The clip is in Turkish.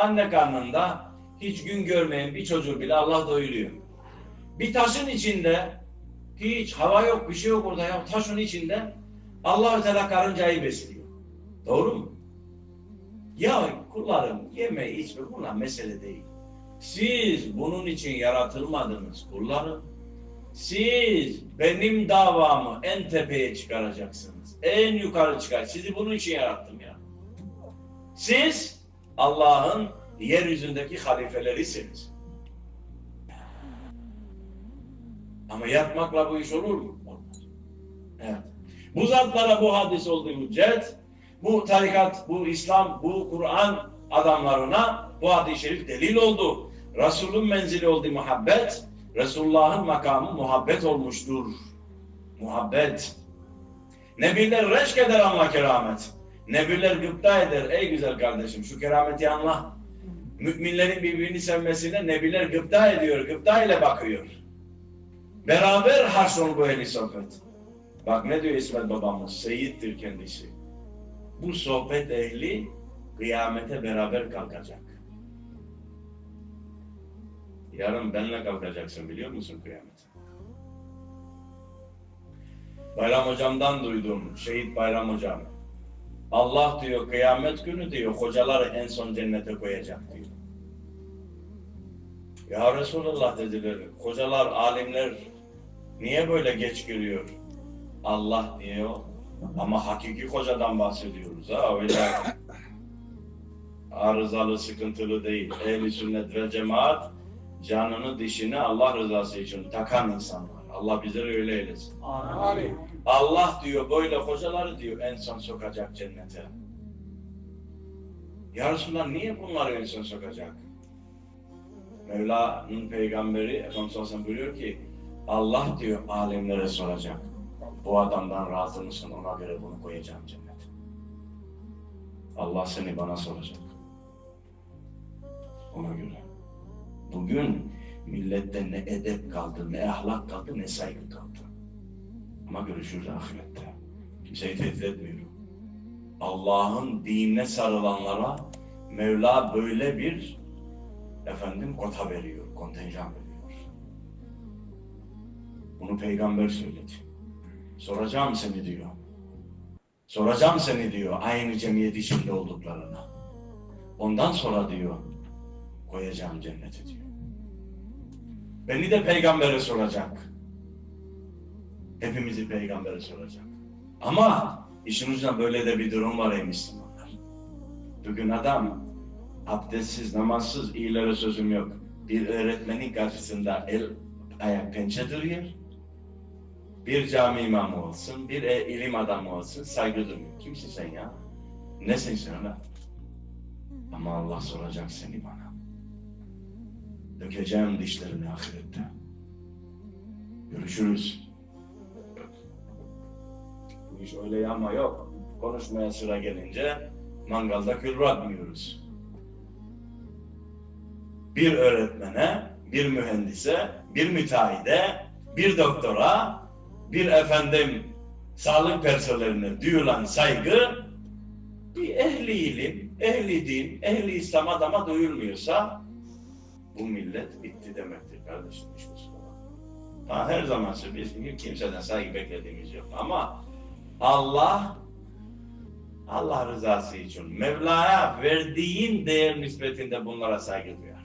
Anne karnında hiç gün görmeyen bir çocuğu bile Allah doyuruyor. Bir taşın içinde hiç hava yok, bir şey yok orada ya. Taşın içinde Allah Teala karıncayı besliyor. Doğru mu? Ya kullarım yeme içme bunlar mesele değil. Siz bunun için yaratılmadınız kullarım. Siz benim davamı en tepeye çıkaracaksınız. En yukarı çıkar. Sizi bunun için yarattım ya. Siz Allah'ın yeryüzündeki halifelerisiniz. Ama yatmakla bu iş olur mu? Evet. Bu zatlara bu hadis olduğu müddetçe bu tarikat, bu İslam, bu Kur'an adamlarına bu hadis-i şerif delil oldu. Resulün menzili oldu muhabbet, Resulullah'ın makamı muhabbet olmuştur. Muhabbet. Nebiler reşk eder anla keramet. Nebiler gıpta eder. Ey güzel kardeşim şu kerameti anla. Müminlerin birbirini sevmesine nebiler gıpta ediyor. Gıpta ile bakıyor. Beraber haşrol bu ehli sohbet. Bak ne diyor İsmet babamız? Seyittir kendisi. Bu sohbet ehli kıyamete beraber kalkacak. Yarın benle kalkacaksın biliyor musun kıyamete? Bayram hocamdan duydum. Şehit Bayram hocam. Allah diyor kıyamet günü diyor hocaları en son cennete koyacak diyor. Ya Resulallah dediler. Hocalar, alimler niye böyle geç giriyor? Allah diyor. Ama hakiki hocadan bahsediyoruz ha öyle arızalı, sıkıntılı değil. Ehli sünnet ve cemaat canını dişini Allah rızası için takan insanlar. Allah bizleri öyle eylesin. Amin. Allah diyor böyle hocaları diyor en son sokacak cennete. Ya Resulallah niye bunları en son sokacak? Mevla'nın peygamberi Efendimiz Aleyhisselam buyuruyor ki Allah diyor alemlere soracak. Bu adamdan razı mısın ona göre bunu koyacağım cennete. Allah seni bana soracak. Ona göre. Bugün millette ne edep kaldı, ne ahlak kaldı, ne saygı kaldı. Ama görüşürüz ahirette. Kimseyi tehdit etmiyorum. Allah'ın dinine sarılanlara Mevla böyle bir efendim kota veriyor, kontenjan veriyor. Bunu peygamber söyledi. Soracağım seni diyor. Soracağım seni diyor aynı cemiyet içinde olduklarına. Ondan sonra diyor koyacağım cennete diyor. Beni de peygambere soracak. Hepimizi peygambere soracak. Ama işin ucunda böyle de bir durum var ey Müslümanlar. Bugün adam abdestsiz, namazsız, iyilere sözüm yok. Bir öğretmenin karşısında el, ayak pençe duruyor. Bir cami imamı olsun, bir e, ilim adamı olsun, saygı duymuyor. Kimsin sen ya? Nesin sen lan? Ama Allah soracak seni bana. Dökeceğim dişlerini ahirette. Görüşürüz. Bu iş öyle ama yok. Konuşmaya sıra gelince mangalda kül bırakmıyoruz. Bir öğretmene, bir mühendise, bir müteahhide, bir doktora, bir efendim sağlık personeline duyulan saygı bir ehli ilim, ehli din, ehli İslam adama duyulmuyorsa bu millet bitti demektir kardeşim. Hiç kusura bakma. Ha, her zaman söylediğim gibi kimseden saygı beklediğimiz yok. Ama Allah Allah rızası için Mevla'ya verdiğin değer nispetinde bunlara saygı duyar.